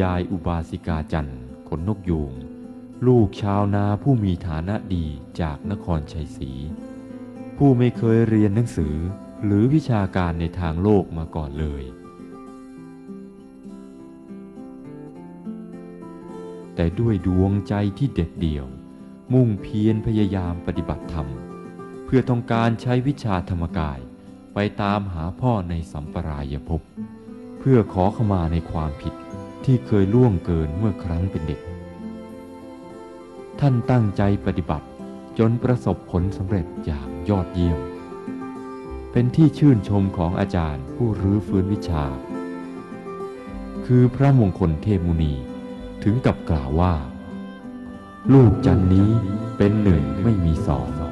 ยายอุบาสิกาจันทร์ขนนกยูงลูกชาวนาผู้มีฐานะดีจากนครชัยศรีผู้ไม่เคยเรียนหนังสือหรือวิชาการในทางโลกมาก่อนเลย แต่ด้วยดวงใจที่เด็ดเดี่ยว มุ่งเพียรพยายามปฏิบัติธรรม เพื่อต้องการใช้วิชาธรรมกายไปตามหาพ่อในสัมปรายภพเพื่อขอขมาในความผิด ที่เคยล่วงเกินเมื่อครั้งเป็นเด็ก ท่านตั้งใจปฏิบัติจนประสบผลสำเร็จอย่างยอดเยี่ยม เป็นที่ชื่นชมของอาจารย์ผู้รื้อฟื้นวิชา คือพระมงคลเทพมุนีถึงกับกล่าวว่า ลูกจันนี้เป็นหนึ่งไม่มีสอง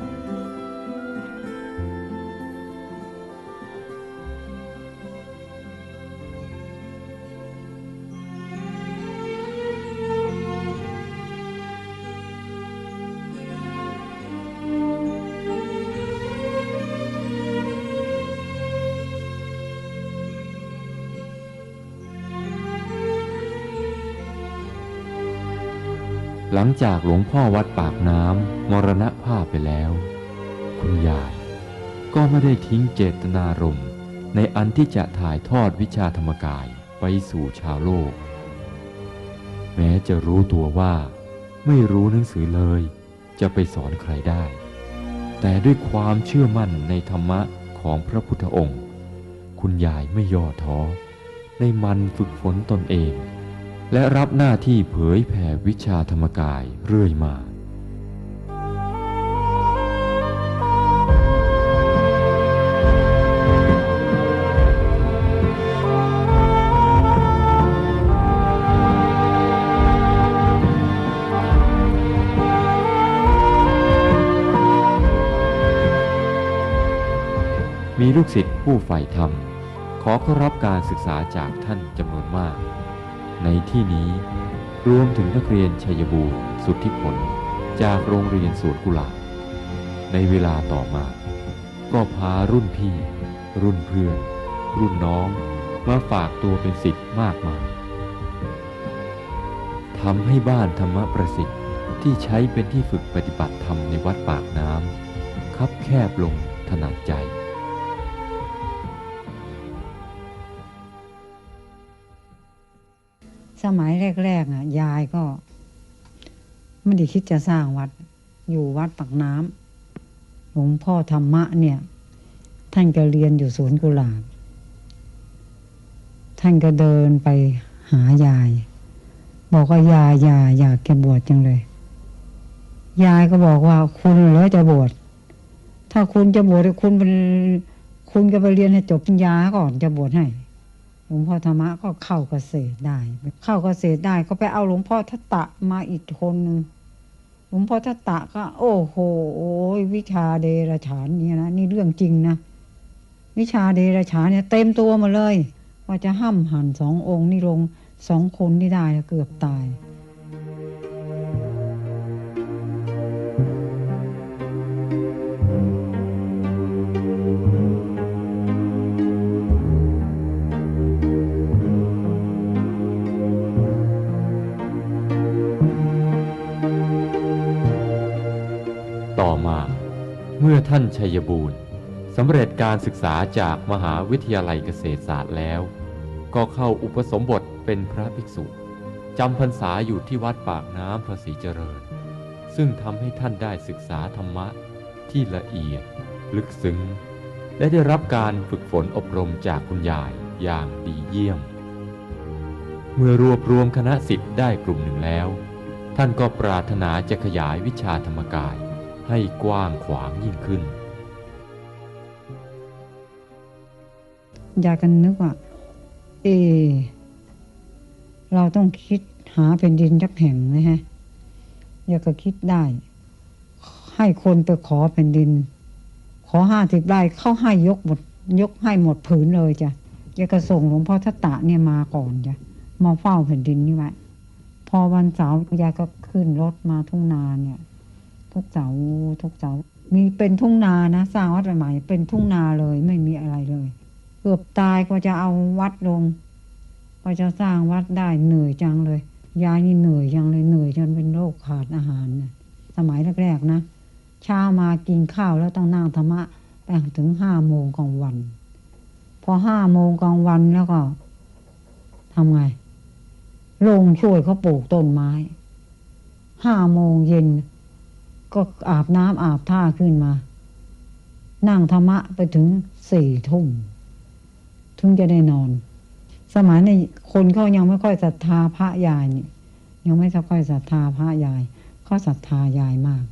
หลังจากหลวงพ่อวัดปากน้ำมรณภาพไปแล้ว คุณยายก็ไม่ได้ทิ้งเจตนารมณ์ ในอันที่จะถ่ายทอดวิชาธรรมกายไปสู่ชาวโลก แม้จะรู้ตัวว่าไม่รู้หนังสือเลย จะไปสอนใครได้ แต่ด้วยความเชื่อมั่นในธรรมะของพระพุทธองค์ คุณยายไม่ย่อท้อในมันฝึกฝนตนเอง และรับหน้าที่เผยแผ่วิชาธรรมกายเรื่อยมามีลูกศิษย์ผู้ใฝ่ธรรม ขอเข้ารับการศึกษาจากท่านจำนวนมาก ในที่นี้รวมถึงนักเรียนชัยบูรณ์สุทธิผล จากโรงเรียนสวนกุหลาบในเวลาต่อมา ก็พารุ่นพี่ รุ่นเพื่อน รุ่นน้อง มาฝากตัวเป็นศิษย์มากมายทำให้บ้านธรรมประสิทธิ์ที่ใช้เป็นที่ฝึกปฏิบัติธรรมในวัดปากน้ำคับแคบลงถนัดใจ สมัยแรกๆอะ ยายก็ไม่ได้คิดจะสร้างวัด อยู่วัดปากน้ำหลวงพ่อธรรมะเนี่ย ท่านก็เรียนอยู่สวนกุหลาบท่านก็เดินไปหายาย บอกว่ายายยายอยากจะบวชจังเลย ยายก็บอกว่าคุณเหรอจะบวชถ้าคุณจะบวชคุณเป็นคุณก็ไปเรียนให้จบปริญญาก่อนจะบวชให้ หลวงพ่อธรรมะก็เข้าเกษตรได้ เข้าเกษตรได้ก็ไปเอาหลวงพ่อทัตตะมาอีกคนหนึ่งหลวงพ่อทัตตะก็ โอ้โหวิชาเดรฉานเนี่ยนะนี่เรื่องจริงนะวิชาเดรฉานเนี่ยเต็มตัวมาเลย ว่าจะห้ำหันสององค์นี่ลงสองคนนี่ได้เกือบตาย เมื่อท่านชัยบูรณ์สำเร็จการศึกษาจากมหาวิทยาลัยเกษตรศาสตร์แล้ว ก็เข้าอุปสมบทเป็นพระภิกษุจำพรรษาอยู่ที่วัดปากน้ำพระศรีเจริญ ซึ่งทำให้ท่านได้ศึกษาธรรมะที่ละเอียด ลึกซึ้ง และได้รับการฝึกฝนอบรมจากคุณยายอย่างดีเยี่ยม เมื่อรวบรวมคณะสิทธิ์ได้กลุ่มหนึ่งแล้ว ท่านก็ปรารถนาจะขยายวิชาธรรมกาย ให้กว้างขวางยิ่งขึ้น อยายกันนึกว่า เอ เราต้องคิดหาเป็นดินยักแห่งนะฮะ อยายก็คิดได้ ให้คนไปขอแผ่นดิน ขอห้าสิบไร่เข้าให้ยกหมดยกให้หมดผืนเลยจ้ะอยายก็ส่งหลวงพ่อทัตตะเนี่ยมาก่อนจ้ะมาเฝ้าแผ่นดินนี่ไว้พอวันเสาร์ยายก็ขึ้นรถมาทุ่งนาเนี่ย ทุกเสาทุกเสามีเป็นทุ่งนานะสร้างวัดใหม่ๆเป็นทุ่งนาเลยไม่มีอะไรเลย เกือบตายก็จะเอาวัดลง ก็จะสร้างวัดได้เหนื่อยจังเลยยายนี่เหนื่อยจังเลยเหนื่อยจนเป็นโรคขาดอาหารนะสมัยแรกๆนะเช้ามากินข้าวแล้วต้องนั่งธรรมะไปถึงห้าโมงกลางวัน พอห้าโมงกลางวันแล้วก็ทำไง ลงช่วยเขาปลูกต้นไม้ ห้าโมงเย็น ก็อาบน้ำอาบท่าขึ้นมา นั่งธรรมะไปถึงสี่ทุ่มถึงจะได้นอน สมัยในคนเขายังไม่ค่อยศรัทธาพระยายนี่ยังไม่ค่อยศรัทธาพระยายเขาศรัทธายายมาก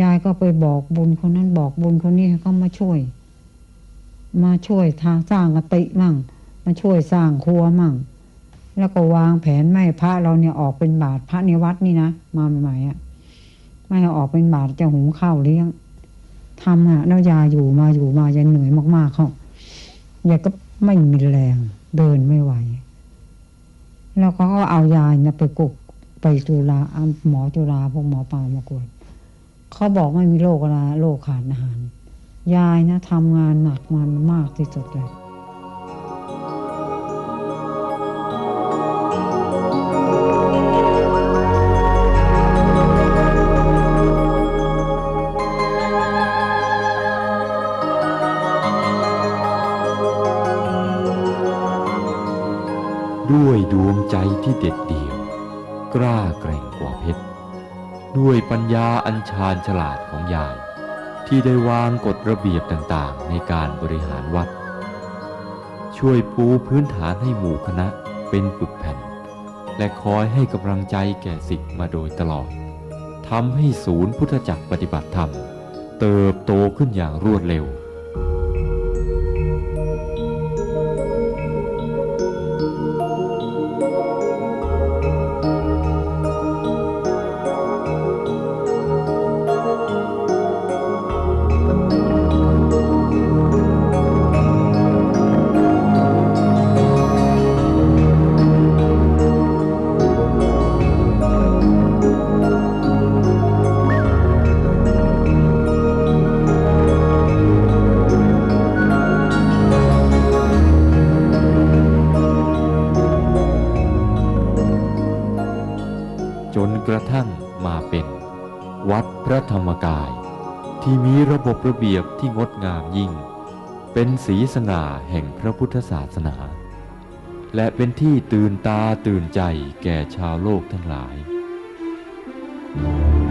ยายก็ไปบอกบุญคนนั้นบอกบุญคนนี้ให้เขามาช่วย มาช่วยทางสร้างกติมั่ง มาช่วยสร้างครัวมั่ง แล้วก็วางแผนไม้พระเราเนี่ยออกเป็นบาทพระในวัดนี่นะมาใหม่ๆอะ ไม่ให้ออกเป็นบาทจะหุงข้าวเลี้ยงทำอะแล้วยายอยู่มาอยู่มาจะเหนื่อยมากๆเขายายก็ไม่มีแรงเดินไม่ไหว แล้วเขาก็เอายายนะไปกุกไปจุฬาหมอจุฬาพวกหมอปามากวดเขาบอกไม่มีโรคอะไรโรคขาดอาหาร ยายนะทำงานหนักมันมากที่สุดเลย ด้วยดวงใจที่เด็ดเดี่ยว กล้าแกร่งกว่าเพชร ด้วยปัญญาอันชาญฉลาดของยาย ที่ได้วางกฎระเบียบต่างๆ ในการบริหารวัด ช่วยปูพื้นฐานให้หมู่คณะเป็นปึกแผ่น และคอยให้กำลังใจแก่สิทธิ์มาโดยตลอดทำให้ศูนย์พุทธจักรปฏิบัติธรรม เติบโตขึ้นอย่างรวดเร็ว ทั่งมาเป็น วัดพระธรรมกาย ที่มีระบบระเบียบที่งดงามยิ่ง เป็นสีสง่าแห่งพระพุทธศาสนา และเป็นที่ตื่นตาตื่นใจแก่ชาวโลกทั้งหลายย